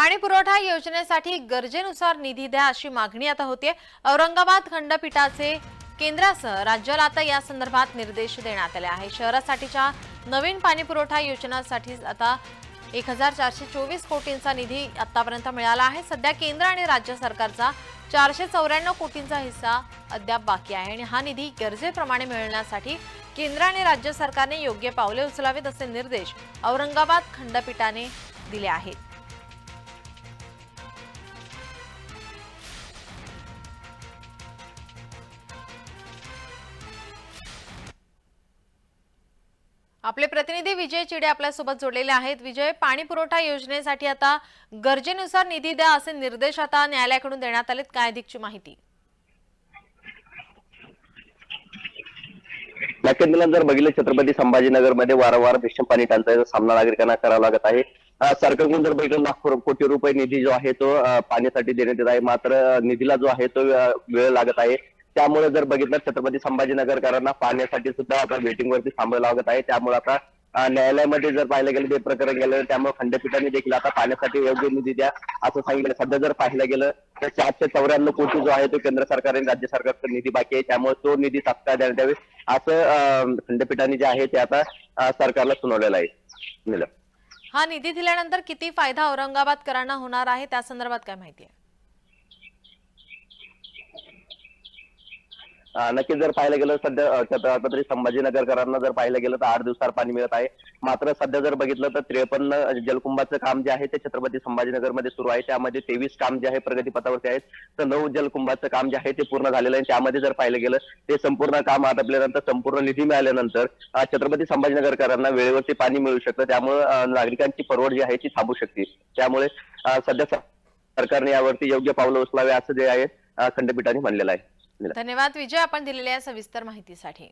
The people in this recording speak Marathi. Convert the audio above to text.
पाणी पुरवठा योजनेसाठी गरजेनुसार निधी द्या अशी मागणी आता होते औरंगाबाद खंडपीठाचे केंद्रासह राज्याला आता या संदर्भात निर्देश देण्यात आले आहे शहरासाठीच्या नवीन पाणी पुरवठा योजनासाठी आता एक हजार चारशे चोवीस कोटींचा निधी आतापर्यंत मिळाला आहे. सध्या केंद्र आणि राज्य सरकारचा चारशे चौऱ्याण्णव कोटींचा हिस्सा अद्याप बाकी आहे आणि हा निधी गरजेप्रमाणे मिळण्यासाठी केंद्र आणि राज्य सरकारने योग्य पावले उचलावीत असे निर्देश औरंगाबाद खंडपीठाने दिले आहेत. आपले प्रतिनिधी विजय चिडे आपल्यासोबत जोडलेले आहेत. विजय पाणी पुरवठा योजनेसाठी आता गरजेनुसार निधी द्या असे निर्देश आता न्यायालयाकडून देण्यात आलेत. काय अधिकची माहिती? जर बघितलं छत्रपती संभाजीनगरमध्ये वारंवार भीषण पाणी टंचाईचा सामना नागरिकांना करावा लागत आहे. सरकारकडून जर बघितलं लाखो कोटी रुपये निधी जो आहे तो पाण्यासाठी देण्यात येत आहे. मात्र निधीला जो आहे तो वेळ लागत आहे. त्यामुळे जर बघितलं छत्रपती संभाजीनगरकरांना पाण्यासाठी सुद्धा आता वेटिंग वरती थांबावं लागत आहे. त्यामुळे आता न्यायालयामध्ये जर पाहिलं गेलं ते प्रकरण गेलं त्यामुळे खंडपीठाने देखील आता पाण्यासाठी योग्य निधी द्या असं सांगितलं. सध्या जर पाहिलं गेलं तर चारशे चौऱ्याण्णव कोटी जो आहे तो केंद्र सरकार आणि राज्य सरकारचा निधी बाकी आहे. त्यामुळे तो निधी तात्काळ देण्यात द्यावे असं खंडपीठाने जे आहे ते आता सरकारला सुनावलेलं आहे. हा निधी दिल्यानंतर किती फायदा औरंगाबादकरांना होणार आहे त्या संदर्भात काय माहिती आहे? नक्कीच जर पाहिलं गेलं सध्या अं, छत्रपती संभाजीनगरकरांना जर पाहिलं गेलं तर आठ दिवसावर पाणी मिळत आहे. मात्र सध्या जर बघितलं तर त्रेपन्न जलकुंभाचं काम जे आहे ते छत्रपती संभाजीनगरमध्ये सुरू आहे. त्यामध्ये तेवीस काम जे आहे प्रगतीपथावरती आहेत. तर नऊ जलकुंभाचं काम जे आहे ते पूर्ण झालेलं आहे. त्यामध्ये जर पाहिलं गेलं ते संपूर्ण काम आटपल्यानंतर संपूर्ण निधी मिळाल्यानंतर छत्रपती संभाजीनगरकरांना वेळेवरती पाणी मिळू शकतं. त्यामुळे नागरिकांची परवड जी आहे ती थांबू शकते. त्यामुळे सध्या सरकारने यावरती योग्य पावलं उचलावे असं जे आहे खंडपीठाने म्हणलेलं आहे. धन्यवाद. विजय आपण दिलेल्या सविस्तर माहितीसाठी.